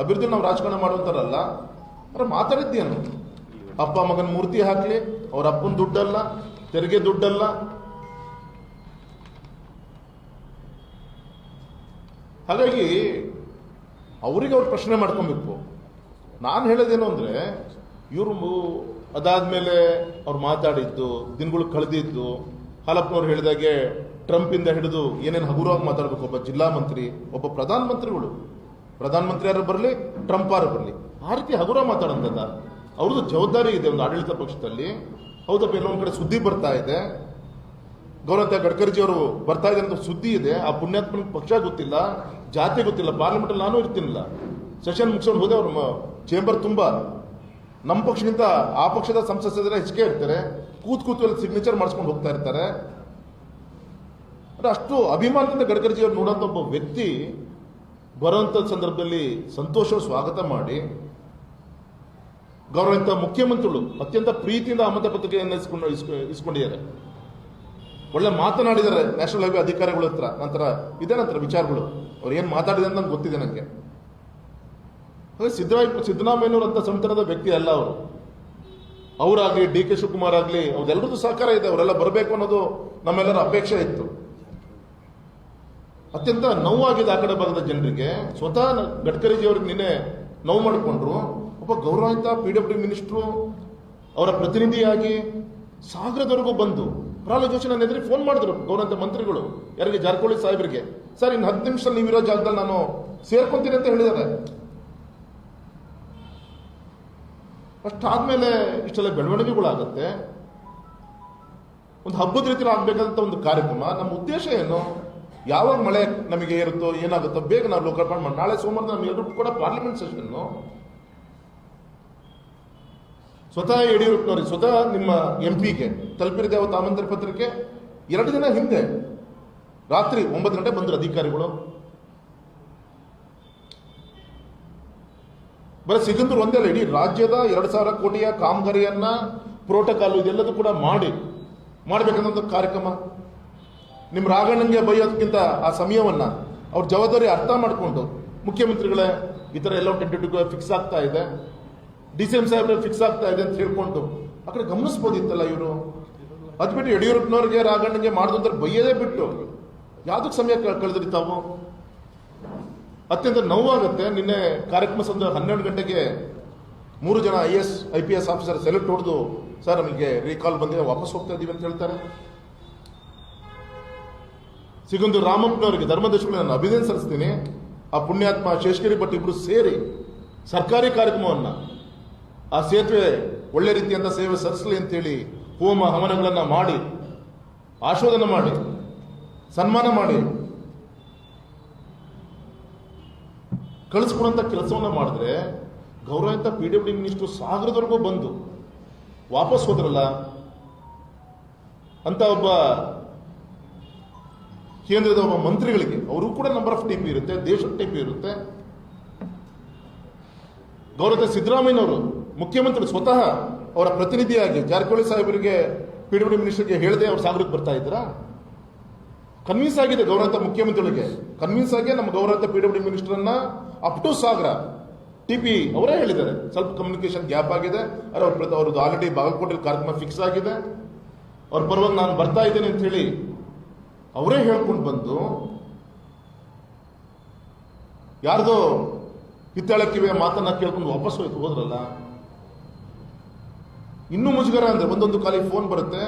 ಅಭಿವೃದ್ಧಿ ನಾವು ರಾಜಕಾರಣ ಮಾಡುವಂತಾರಲ್ಲ ಅವ್ರ ಮಾತಾಡಿದ್ದೇನು ಅಪ್ಪ ಮಗನ ಮೂರ್ತಿ ಹಾಕ್ಲಿ, ಅವ್ರ ಅಪ್ಪನ ದುಡ್ಡಲ್ಲ, ತೆರಿಗೆ ದುಡ್ಡಲ್ಲ. ಹಾಗಾಗಿ ಅವರಿಗೆ ಅವ್ರು ಪ್ರಶ್ನೆ ಮಾಡ್ಕೊಬೇಕು. ನಾನು ಹೇಳೋದೇನು ಅಂದ್ರೆ, ಇವರು ಅದಾದ್ಮೇಲೆ ಅವ್ರು ಮಾತಾಡಿದ್ದು, ದಿನಗಳು ಕಳೆದಿದ್ದು ಹಾಲಪ್ಪನವ್ರು ಹೇಳಿದಾಗೆ ಟ್ರಂಪ್ ಇಂದ ಹಿಡಿದು ಏನೇನು ಹಗುರವಾಗಿ ಮಾತಾಡ್ಬೇಕು ಒಬ್ಬ ಜಿಲ್ಲಾ ಮಂತ್ರಿ, ಒಬ್ಬ ಪ್ರಧಾನ ಮಂತ್ರಿಗಳು ಪ್ರಧಾನ ಯಾರು ಬರಲಿ ಟ್ರಂಪ್ ಯಾರು ಬರಲಿ. ಆ ರೀತಿ ಹಗುರ ಮಾತಾಡೋದಲ್ಲ ಅವ್ರದ್ದು ಜವಾಬ್ದಾರಿ ಇದೆ ಒಂದು ಆಡಳಿತ ಪಕ್ಷದಲ್ಲಿ. ಹೌದಪ್ಪ ಎಲ್ಲೊಂದು ಕಡೆ ಸುದ್ದಿ ಬರ್ತಾ ಇದೆ. ಗೌರವ ಗಡ್ಕರಿಜಿ ಅವರು ಬರ್ತಾ ಇದೆ ಅಂತ ಸುದ್ದಿ ಇದೆ. ಆ ಪುಣ್ಯಾತ್ಮನ ಪಕ್ಷ ಗೊತ್ತಿಲ್ಲ, ಜಾತಿ ಗೊತ್ತಿಲ್ಲ ಪಾರ್ಲಿಮೆಂಟ್ ನಾನು ಇರ್ತೀನಿಲ್ಲ. ಸೆಷನ್ ಮುಗಿಸ್ಕೊಂಡು ಹೋದೆ, ಅವ್ರ ಚೇಂಬರ್ ತುಂಬ. ನಮ್ಮ ಪಕ್ಷದಿಂದ, ಆ ಪಕ್ಷದ ಸಂಸದರ ಹೆಚ್ಚಿಗೆ ಇರ್ತಾರೆ. ಕೂತ್ ಕೂತು ಅಲ್ಲಿ ಸಿಗ್ನೇಚರ್ ಮಾಡಿಸ್ಕೊಂಡು ಹೋಗ್ತಾ ಇರ್ತಾರೆ. ಅಷ್ಟು ಅಭಿಮಾನದಿಂದ ಗಡ್ಕರಿಜಿ ಅವರು ನೋಡೋಂಥ ಒಬ್ಬ ವ್ಯಕ್ತಿ ಬರೋಂಥ ಸಂದರ್ಭದಲ್ಲಿ ಸಂತೋಷ, ಸ್ವಾಗತ ಮಾಡಿ ಗೌರವಂತ ಮುಖ್ಯಮಂತ್ರಿಗಳು ಅತ್ಯಂತ ಪ್ರೀತಿಯಿಂದ ಆಮಂತ್ರ ಪತ್ರಿಕೆಯನ್ನು ಇಸ್ಕೊಂಡು, ಇಸ್ಕೊ- ಇಸ್ಕೊಂಡಿದ್ದಾರೆ. ಒಳ್ಳೆ ಮಾತನಾಡಿದ್ದಾರೆ ನ್ಯಾಷನಲ್ ಹೈವೇ ಅಧಿಕಾರಿಗಳ ಹತ್ರ, ನಂತರ ಇದೆ ನಂತರ ವಿಚಾರಗಳು. ಅವ್ರು ಏನು ಮಾತಾಡಿದೆ ಅಂತ ನಂಗೆ ಗೊತ್ತಿದೆ ನನಗೆ ಹಾಗೆ ಸಿದ್ದರಾಮಯ್ಯ, ಸಿದ್ದರಾಮಯ್ಯನವರು ಅಂತ ಸಂತನದ ವ್ಯಕ್ತಿ ಅಲ್ಲ ಅವರು. ಅವರಾಗ್ಲಿ, ಡಿ ಕೆ ಶಿವಕುಮಾರ್ ಆಗಲಿ ಅವ್ರೆಲ್ಲರದ್ದು ಸಹಕಾರ ಇದೆ, ಅವರೆಲ್ಲ ಬರಬೇಕು ಅನ್ನೋದು ನಮ್ಮೆಲ್ಲರ ಅಪೇಕ್ಷೆ ಇತ್ತು. ಅತ್ಯಂತ ನೋವಾಗಿದೆ ಆ ಕಡೆ ಭಾಗದ ಜನರಿಗೆ. ಸ್ವತಃ ಗಡ್ಕರಿಜಿಯವ್ರಿಗೆ ನಿನ್ನೆ ನೋವು ಮಾಡಿಕೊಂಡ್ರು. ಒಬ್ಬ ಗೌರವಾನ್ವಿತ ಪಿ ಡಬ್ಲ್ಯೂ ಮಿನಿಸ್ಟ್ರು ಅವರ ಪ್ರತಿನಿಧಿಯಾಗಿ ಸಾಗರದವರೆಗೂ ಬಂದು ಪ್ರಹ್ಲಾದ್ ಜೋಶಿ ನನ್ನ ಎದುರಿಗೆ ಫೋನ್ ಮಾಡಿದ್ರು ಗೌರವಂತ ಮಂತ್ರಿಗಳು, ಯಾರಿಗೆ ಜಾರಕಿಹೊಳಿ ಸಾಹೇಬರಿಗೆ. ಸರ್, ಇನ್ನು ಹತ್ತು ನಿಮಿಷದಲ್ಲಿ ನೀವಿರೋ ಜಾಗದಲ್ಲಿ ನಾನು ಸೇರ್ಕೊಂತೀನಿ ಅಂತ ಹೇಳಿದ್ದಾರೆ. ಅಷ್ಟಾದ್ಮೇಲೆ ಇಷ್ಟೆಲ್ಲ ಬೆಳವಣಿಗೆಗಳಾಗತ್ತೆ. ಒಂದು ಹಬ್ಬದ ರೀತಿಯಲ್ಲಿ ಆಗಬೇಕಾದಂಥ ಒಂದು ಕಾರ್ಯಕ್ರಮ. ನಮ್ಮ ಉದ್ದೇಶ ಏನು? ಯಾವಾಗ ಮಳೆ ನಮಗೆ ಇರುತ್ತೋ, ಏನಾಗುತ್ತೋ, ಬೇಗ ನಾವು ಲೋಕಾರ್ಪಣೆ ಮಾಡಿ. ನಾಳೆ ಸೋಮವಾರ ನಮಗೆಲ್ಲರೂ ಕೂಡ ಪಾರ್ಲಿಮೆಂಟ್ ಸೆಷನ್ ಸ್ವತಃ ಯಡಿಯೂರಪ್ಪನವ್ರಿಗೆ, ಸ್ವತಃ ನಿಮ್ಮ ಎಂ ಪಿಗೆ ತಲುಪಿರಿದೆ ಅವತ್ತು ಪತ್ರಕ್ಕೆ ಎರಡು ದಿನ ಹಿಂದೆ, ರಾತ್ರಿ ಒಂಬತ್ತು ಗಂಟೆ ಬಂದರು ಅಧಿಕಾರಿಗಳು. ಬರೀ ಸಿಗಂದೂರು ಒಂದೇ ಅಲ್ಲ, ಇಡೀ ರಾಜ್ಯದ ಎರಡು ಸಾವಿರ ಕೋಟಿಯ ಕಾಮಗಾರಿಯನ್ನ ಪ್ರೋಟೋಕಾಲ್ ಇದೆಲ್ಲದೂ ಕೂಡ ಮಾಡಿ ಮಾಡಬೇಕಂತ ಕಾರ್ಯಕ್ರಮ. ನಿಮ್ಮ ರಾಘಣ್ಣನಿಗೆ ಬೈಯೋದಕ್ಕಿಂತ ಆ ಸಮಯವನ್ನು ಅವ್ರ ಜವಾಬ್ದಾರಿ ಅರ್ಥ ಮಾಡಿಕೊಂಡು ಮುಖ್ಯಮಂತ್ರಿಗಳೇ ಈ ಥರ ಎಲ್ಲ ಟೆಂಟೇಟಿವ್ ಫಿಕ್ಸ್ ಆಗ್ತಾ ಇದೆ, ಡಿ ಸಿ ಎಂ ಸಾಹೇಬ್ರೆ ಫಿಕ್ಸ್ ಆಗ್ತಾ ಇದೆ ಅಂತ ಹೇಳ್ಕೊಂಡು ಆ ಕಡೆ ಗಮನಿಸ್ಬೋದಿತ್ತಲ್ಲ ಇವರು? ಅದು ಬಿಟ್ಟು ಯಡಿಯೂರಪ್ಪನವ್ರಿಗೆ ರಾಘಣ್ಣನಿಗೆ ಮಾಡಿದ್ರೆ ಬೈಯೋದೇ ಬಿಟ್ಟು. ಯಾವುದಕ್ಕೆ ಸಮಯ ಕಳೆದ್ರಿ ತಾವು? ಅತ್ಯಂತ ನೋವಾಗುತ್ತೆ. ನಿನ್ನೆ ಕಾರ್ಯಕ್ರಮ ಸಂದ ಹನ್ನೆರಡು ಗಂಟೆಗೆ ಮೂರು ಜನ I S, I P S officer select ಹೊಡೆದು ಸರ್, ನಮಗೆ ರೀಕಾಲ್ ಬಂದಿದೆ ವಾಪಸ್ ಹೋಗ್ತಾ ಇದ್ದೀವಿ ಅಂತ ಹೇಳ್ತಾರೆ. ಸಿಗೊಂದು ರಾಮಪ್ಪನವರಿಗೆ ಧರ್ಮದರ್ಶಿಗಳು ನಾನು ಅಭಿನಂದನೆ ಸಲ್ಲಿಸ್ತೀನಿ. ಆ ಪುಣ್ಯಾತ್ಮ ಶೇಷಗಿರಿ ಭಟ್ ಇಬ್ಬರು ಸೇರಿ ಸರ್ಕಾರಿ ಕಾರ್ಯಕ್ರಮವನ್ನ, ಆ ಸೇತುವೆ ಒಳ್ಳೆ ರೀತಿಯಿಂದ ಸೇವೆ ಸಲ್ಲಿಸಲಿ ಅಂತೇಳಿ ಹೋಮ ಹವನಗಳನ್ನು ಮಾಡಿ, ಆಶೋಧನೆ ಮಾಡಿ, ಸನ್ಮಾನ ಮಾಡಿ ಕಳಿಸ್ಕೊಡೋಂಥ ಕೆಲಸವನ್ನ ಮಾಡಿದ್ರೆ ಗೌರವಿತ ಪಿ ಡಬ್ಲ್ಯೂ ಮಿನಿಸ್ಟರ್ ಸಾಗರದವರೆಗೂ ಬಂದು ವಾಪಸ್ ಹೋದ್ರಲ್ಲ, ಅಂತ ಒಬ್ಬ ಕೇಂದ್ರದ ಒಬ್ಬ ಮಂತ್ರಿಗಳಿಗೆ, ಅವರು ಕೂಡ ನಂಬರ್ ಆಫ್ ಟಿಪಿ ಇರುತ್ತೆ, ದೇಶದ ಟಿಪಿ ಇರುತ್ತೆ. ಗೌರವ ಸಿದ್ದರಾಮಯ್ಯನವರು, ಮುಖ್ಯಮಂತ್ರಿ ಸ್ವತಃ ಅವರ ಪ್ರತಿನಿಧಿಯಾಗಿ, ಜಾರಕಿಹೊಳಿ ಸಾಹೇಬರಿಗೆ ಪಿ ಡಬ್ಲ್ಯೂ ಮಿನಿಸ್ಟರ್ಗೆ ಹೇಳದೆ ಅವ್ರು ಸಾಗರಕ್ಕೆ ಬರ್ತಾ ಇದ್ರ ಕನ್ವಿನ್ಸ್ ಆಗಿದೆ ಗೌರವಂತ ಮುಖ್ಯಮಂತ್ರಿಗಳಿಗೆ. ಕನ್ವಿನ್ಸ್ ಆಗಿ ನಮ್ಮ ಗೌರವಂತ ಪಿ ಡಬ್ಲ್ಯೂ ಮಿನಿಸ್ಟರ್ ಅನ್ನ up to Sagara T P ಅವರೇ ಹೇಳಿದ್ದಾರೆ. ಸ್ವಲ್ಪ ಕಮ್ಯುನಿಕೇಶನ್ ಗ್ಯಾಪ್ ಆಗಿದೆ. ಅವ್ರದ್ದು ಆಲ್ರೆಡಿ ಬಾಗಲಕೋಟೆ ಕಾರ್ಯಕ್ರಮ ಫಿಕ್ಸ್ ಆಗಿದೆ. ಅವ್ರು ಪರವಾಗಿ ನಾನು ಬರ್ತಾ ಇದ್ದೇನೆ ಅಂತ ಹೇಳಿ ಅವರೇ ಹೇಳ್ಕೊಂಡು ಬಂದು, ಯಾರ್ದೋ ಹಿತ್ತಾಳಕ್ಕಿವೆ ಮಾತನ್ನ ಕೇಳ್ಕೊಂಡು ವಾಪಸ್ ಹೋಯ್ತು, ಹೋದ್ರಲ್ಲ? ಇನ್ನೂ ಮುಜುಗರ ಅಂದ್ರೆ ಒಂದೊಂದು ಕಾಲಿಗೆ ಫೋನ್ ಬರುತ್ತೆ.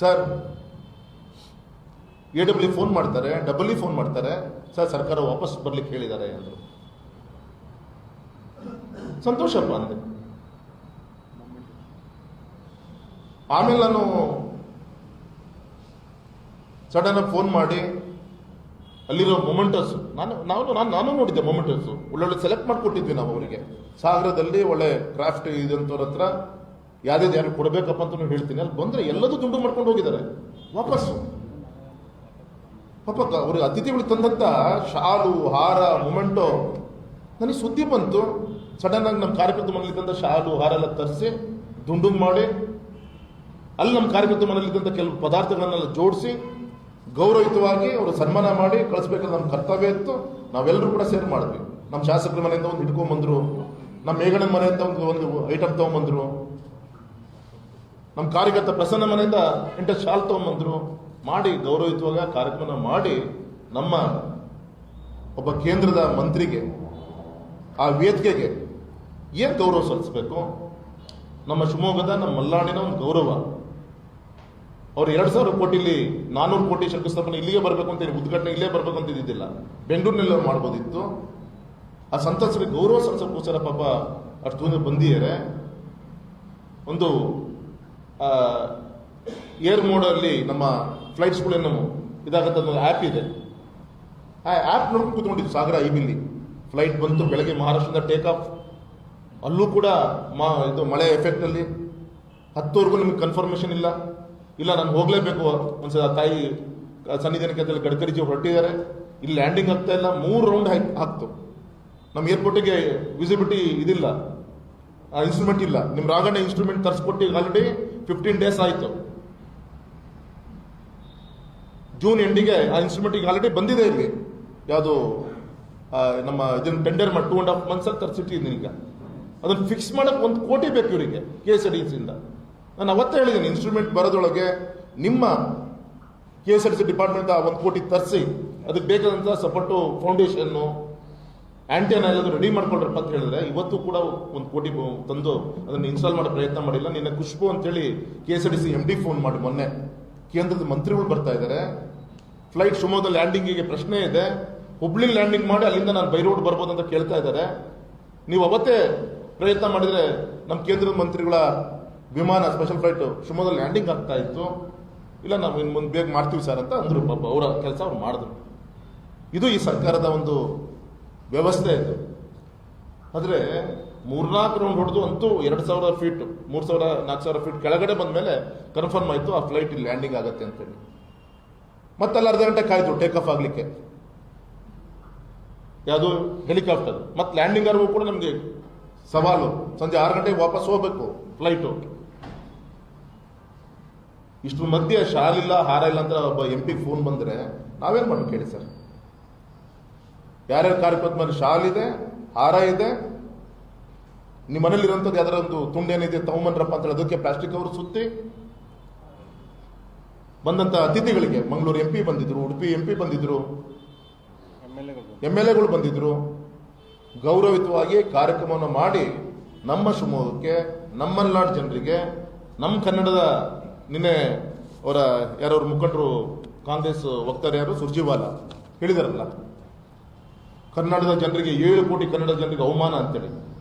ಸರ್ ಎ ಡಬ್ಲ್ಯೂ ಫೋನ್ ಮಾಡ್ತಾರೆ ಡಬಲ್ ಫೋನ್ ಮಾಡ್ತಾರೆ. ಸರ್, ಸರ್ಕಾರ ವಾಪಸ್ ಬರ್ಲಿಕ್ಕೆ ಹೇಳಿದ್ದಾರೆ ಅಂದರು. ಸಂತೋಷಪ್ಪ ಅಂದೆ ಆಮೇಲೆ ನಾನು ಸಡನ್ ಆಗಿ ಫೋನ್ ಮಾಡಿ, ಅಲ್ಲಿರೋ ಮೊಮೆಂಟಸ್ ನಾನು ನಾನು ನಾನು ನಾನು ನೋಡಿದ್ದೆ ಮೊಮೆಂಟಸ್ ಒಳ್ಳೊಳ್ಳೆ ಸೆಲೆಕ್ಟ್ ಮಾಡಿಕೊಟ್ಟಿದ್ವಿ ನಾವು ಅವರಿಗೆ. ಸಾಗರದಲ್ಲಿ ಒಳ್ಳೆ ಕ್ರಾಫ್ಟ್ ಇದಂಥವ್ರ ಹತ್ರ ಯಾವ್ದು ಯಾರು ಕೊಡಬೇಕಪ್ಪ ಅಂತ ಹೇಳ್ತೀನಿ. ಅಲ್ಲಿ ಬಂದ್ರೆ ಎಲ್ಲದೂ ದುಂಡು ಮಾಡ್ಕೊಂಡು ಹೋಗಿದ್ದಾರೆ. ವಾಪಸ್ಸು. ಪಾಪ ಅವ್ರಿಗೆ ಅತಿಥಿಗಳು ತಂದಂತ ಶಾಲು, ಹಾರ ಮೊಮೆಂಟೋ ನನಗೆ ಸುದ್ದಿ ಬಂತು. ಸಡನ್ ಆಗಿ ನಮ್ಮ ಕಾರ್ಯಕರ್ತ ತಂದ ಶಾಲು ಹಾರ ಎಲ್ಲ ತರಿಸಿ ದುಂಡು ಮಾಡಿ, ಅಲ್ಲಿ ನಮ್ಮ ಕಾರ್ಯಕರ್ತ ಮನೇಲಿದ್ದಂಥ ಕೆಲವು ಪದಾರ್ಥಗಳನ್ನೆಲ್ಲ ಜೋಡಿಸಿ ಗೌರವಯುತವಾಗಿ ಅವರು ಸನ್ಮಾನ ಮಾಡಿ ಕಳಿಸ್ಬೇಕಂತ ನಮ್ಮ ಕರ್ತವ್ಯ ಇತ್ತು. ನಾವೆಲ್ಲರೂ ಕೂಡ ಸೇರಿ ಮಾಡಿದ್ವಿ ನಮ್ಮ ಶಾಸಕರ ಮನೆಯಿಂದ ಒಂದು ಹಿಡ್ಕೊಂಬಂದ್ರು ನಮ್ಮ ಮೇಘಣ್ಣನ ಮನೆಯಿಂದ ಒಂದು ಒಂದು ಐಟಮ್ ತೊಗೊಂಬಂದರು. ನಮ್ಮ ಕಾರ್ಯಕರ್ತ ಪ್ರಸನ್ನ ಮನೆಯಿಂದ ಎಂಟು ಶಾಲ್ ತೊಗೊಂಬಂದರು. ಮಾಡಿ ಗೌರವಯುತವಾಗಿ ಕಾರ್ಯಕ್ರಮ ಮಾಡಿ ನಮ್ಮ ಒಬ್ಬ ಕೇಂದ್ರದ ಮಂತ್ರಿಗೆ, ಆ ವೇದಿಕೆಗೆ ಏನು ಗೌರವ ಸಲ್ಲಿಸಬೇಕು? ನಮ್ಮ ಶಿವಮೊಗ್ಗದ, ನಮ್ಮ ಮಲ್ಲಾಣಿನ ಒಂದು ಗೌರವ. ಅವ್ರು ಎರಡು ಸಾವಿರ ಕೋಟಿಲಿ ನಾನೂರು ಕೋಟಿ ಶಂಕುಸ್ಥಾಪನೆ ಇಲ್ಲಿಗೆ ಬರಬೇಕು ಅಂತ ಉದ್ಘಾಟನೆ ಇಲ್ಲೇ ಬರಬೇಕು ಅಂತ ಇದ್ದಿದ್ದಿಲ್ಲ. ಬೆಂಗಳೂರಿನಲ್ಲಿ ಅವ್ರು ಮಾಡ್ಬೋದಿತ್ತು. ಆ ಸಂತಸರಿಗೆ ಗೌರವ ಸಲ್ಲಿಸೋಕ್ಕೋಸ್ಕರ ಪಾಪ ಅಷ್ಟು ದೂರ ಬಂದಿದ್ದಾರೆ. ಒಂದು ಏರ್ ಮೋಡಲ್ಲಿ ನಮ್ಮ ಫ್ಲೈಟ್ಸ್ಗಳೇನು ಇದಾಗತ್ತೆ ಅನ್ನೋ ಆ್ಯಪ್ ಇದೆ. ಆ ಆ್ಯಪ್ ನೋಡ್ಕೊಂಡು ಕೂತ್ಕೊಂಡಿದ್ದು ಸಾಗರ ಐಬಿಲ್ಲಿ ಫ್ಲೈಟ್ ಬಂತು, ಬೆಳಗ್ಗೆ ಮಹಾರಾಷ್ಟ್ರದಿಂದ ಟೇಕ್ ಆಫ್ ಅಲ್ಲೂ ಕೂಡ ಮಾ, ಇದು ಮಳೆ ಎಫೆಕ್ಟ್ನಲ್ಲಿ ಹತ್ತುವರೆಗೂ ನಿಮಗೆ ಕನ್ಫರ್ಮೇಷನ್ ಇಲ್ಲ. ಇಲ್ಲ, ನಾನು ಹೋಗಲೇಬೇಕು. ಒಂದ್ಸಲ ತಾಯಿ ಸನ್ನಿಧಾನಕ್ಕೆ ಗಡ್ಕರಿ ಗಡ್ಕರಿಜಿ ಹೊರಟಿದ್ದಾರೆ. ಇಲ್ಲಿ ಲ್ಯಾಂಡಿಂಗ್ ಆಗ್ತಾ ಇಲ್ಲ. ಮೂರು ರೌಂಡ್ ಹಾಕ್ತು. ನಮ್ಮ ಏರ್ಪೋರ್ಟಿಗೆ ವಿಸಿಬಿಲಿಟಿ ಇದಿಲ್ಲ. ಆ ಇನ್ಸ್ಟ್ರೂಮೆಂಟ್ ಇಲ್ಲ. ನಿಮ್ಮ ರಾಗಣ್ಣ ಇನ್ಸ್ಟ್ರೂಮೆಂಟ್ ತರಿಸ್ಕೊಟ್ಟು ಆಲ್ರೆಡಿ ಫಿಫ್ಟೀನ್ ಡೇಸ್ ಆಯಿತು. ಜೂನ್ ಎಂಡಿಗೆ ಆ ಇನ್ಸ್ಟ್ರೂಮೆಂಟ್ ಈಗ ಆಲ್ರೆಡಿ ಬಂದಿದೆ ಇಲ್ಲಿ. ಯಾವುದು ನಮ್ಮ ಇದನ್ನು ಟೆಂಡರ್ ಮಾಡಿ ಟೂ ಅಂಡ್ ಹಾಫ್ ಮಂತ್ಸ್ ಅಲ್ಲಿ ತರಿಸಿಟ್ಟಿದ್ದೀನಿ ಈಗ. ಅದನ್ನು ಫಿಕ್ಸ್ ಮಾಡಕ್ಕೆ ಒಂದು ಕೋಟಿ ಬೇಕು ಇವರಿಗೆ ಕೆ ಎಸ್ ಇಂದ. ನಾನು ಅವತ್ತೇ ಹೇಳಿದ್ದೀನಿ ಇನ್ಸ್ಟ್ರೂಮೆಂಟ್ ಬರೋದೊಳಗೆ ನಿಮ್ಮ K S R C department ಒಂದು ಕೋಟಿ ತರಿಸಿ, ಅದಕ್ಕೆ ಬೇಕಾದಂಥ ಸಪೋರ್ಟು ಫೌಂಡೇಶನ್ನು ಆ್ಯಂಟೆನ ಎಲ್ಲಾದರೂ ರೆಡಿ ಮಾಡ್ಕೊಳ್ರಪ್ಪ ಅಂತ ಹೇಳಿದ್ರೆ, ಇವತ್ತು ಕೂಡ ಒಂದು ಕೋಟಿ ತಂದು ಅದನ್ನು ಇನ್ಸ್ಟಾಲ್ ಮಾಡೋ ಪ್ರಯತ್ನ ಮಾಡಿಲ್ಲ. ನಿನ್ನೆ ಖುಷ್ಬು ಅಂತೇಳಿ K S R T C M D phone ಮಾಡಿ ಮೊನ್ನೆ. ಕೇಂದ್ರದ ಮಂತ್ರಿಗಳು ಬರ್ತಾ ಇದ್ದಾರೆ ಫ್ಲೈಟ್ ಶಿವಮೊಗ್ಗದ ಲ್ಯಾಂಡಿಂಗಿಗೆ ಪ್ರಶ್ನೆ ಇದೆ. ಹುಬ್ಳಿ ಲ್ಯಾಂಡಿಂಗ್ ಮಾಡಿ ಅಲ್ಲಿಂದ ನಾನು ಬೈ ರೋಡ್ ಬರ್ಬೋದು ಅಂತ ಕೇಳ್ತಾ ಇದ್ದಾರೆ ನೀವು ಅವತ್ತೇ ಪ್ರಯತ್ನ ಮಾಡಿದರೆ ನಮ್ಮ ಕೇಂದ್ರದ ಮಂತ್ರಿಗಳ ವಿಮಾನ ಸ್ಪೆಷಲ್ ಫ್ಲೈಟ್ ಶಿವಮೊಗ್ಗ ಲ್ಯಾಂಡಿಂಗ್ ಆಗ್ತಾ ಇತ್ತು. ಇಲ್ಲ, ನಾವು ಇನ್ನು ಮುಂದೆ ಬೇಗ ಮಾಡ್ತೀವಿ ಸರ್ ಅಂತ ಅಂದರು ಪಾಪ ಅವರ ಕೆಲಸ ಅವ್ರು ಮಾಡಿದ್ರು. ಇದು ಈ ಸರ್ಕಾರದ ಒಂದು ವ್ಯವಸ್ಥೆ ಇದು. ಆದರೆ ಮೂರ್ನಾಲ್ಕು ರೌಂಡ್ ಹೊಡೆದು ಅಂತೂ ಎರಡು ಸಾವಿರ ಫೀಟ್ ಮೂರು ಸಾವಿರ, ನಾಲ್ಕು ಸಾವಿರ ಫೀಟ್ ಕೆಳಗಡೆ ಬಂದ ಮೇಲೆ ಕನ್ಫರ್ಮ್ ಆಯಿತು ಆ ಫ್ಲೈಟ್ ಇಲ್ಲಿ ಲ್ಯಾಂಡಿಂಗ್ ಆಗುತ್ತೆ ಅಂತೇಳಿ. ಮತ್ತಲ್ಲಿ ಅರ್ಧ ಗಂಟೆ ಕಾಯ್ತು ಟೇಕ್ ಆಫ್ ಆಗಲಿಕ್ಕೆ. ಯಾವುದು ಹೆಲಿಕಾಪ್ಟರ್ ಮತ್ತೆ ಲ್ಯಾಂಡಿಂಗ್ ಆಗುವ ಕೂಡ ನಮಗೆ ಸವಾಲು. ಸಂಜೆ ಆರು ಗಂಟೆಗೆ ವಾಪಸ್ ಹೋಗಬೇಕು ಫ್ಲೈಟು ಇಷ್ಟ್ರ ಮಧ್ಯೆ ಶಾಲಿಲ್ಲ ಹಾರ ಇಲ್ಲ ಅಂತ ಒಬ್ಬ ಎಂ ಪಿ ಫೋನ್ ಬಂದ್ರೆ ನಾವೇನ್ ಮಾಡ್ಬೇಕು ಹೇಳಿ ಸರ್? ಯಾರ್ಯಾರು ಕಾರ್ಯಕ್ರಮದ ಮೇಲೆ ಶಾಲ್ ಇದೆ, ಹಾರ ಇದೆ ನಿಮ್ಮ ಮನೇಲಿ ಇರೋಂಥದ್ದು ಯಾವ್ದಾರ ಒಂದು ತುಂಡೇನಿದೆ ತಗೊಂಬನ್ರಪ್ಪ ಅಂತ ಅದಕ್ಕೆ ಪ್ಲಾಸ್ಟಿಕ್ ಅವರು ಸುತ್ತಿ ಬಂದಂತ ಅತಿಥಿಗಳಿಗೆ, ಮಂಗಳೂರು ಎಂ ಪಿ ಬಂದಿದ್ರು, ಉಡುಪಿ ಎಂ ಪಿ ಬಂದಿದ್ರು ಎಂ ಎಲ್ ಎಗಳು ಬಂದಿದ್ರು ಗೌರವಿತವಾಗಿ ಕಾರ್ಯಕ್ರಮವನ್ನು ಮಾಡಿ ನಮ್ಮ ಶಿವಮೊಗ್ಗಕ್ಕೆ ನಮ್ಮ ಮಲೆನಾಡು ಜನರಿಗೆ ನಮ್ಮ ಕನ್ನಡದ ನಿನ್ನೆ ಅವರ ಯಾರವ್ರ ಮುಖಂಡರು ಕಾಂಗ್ರೆಸ್ ವಕ್ತಾರೆ ಯಾರು? ಸುರ್ಜಿವಾಲ. ಹೇಳಿದಾರಲ್ಲ. ಕನ್ನಡದ ಜನರಿಗೆ ಏಳು ಕೋಟಿ ಕನ್ನಡ ಜನರಿಗೆ ಅವಮಾನ ಅಂತೇಳಿ.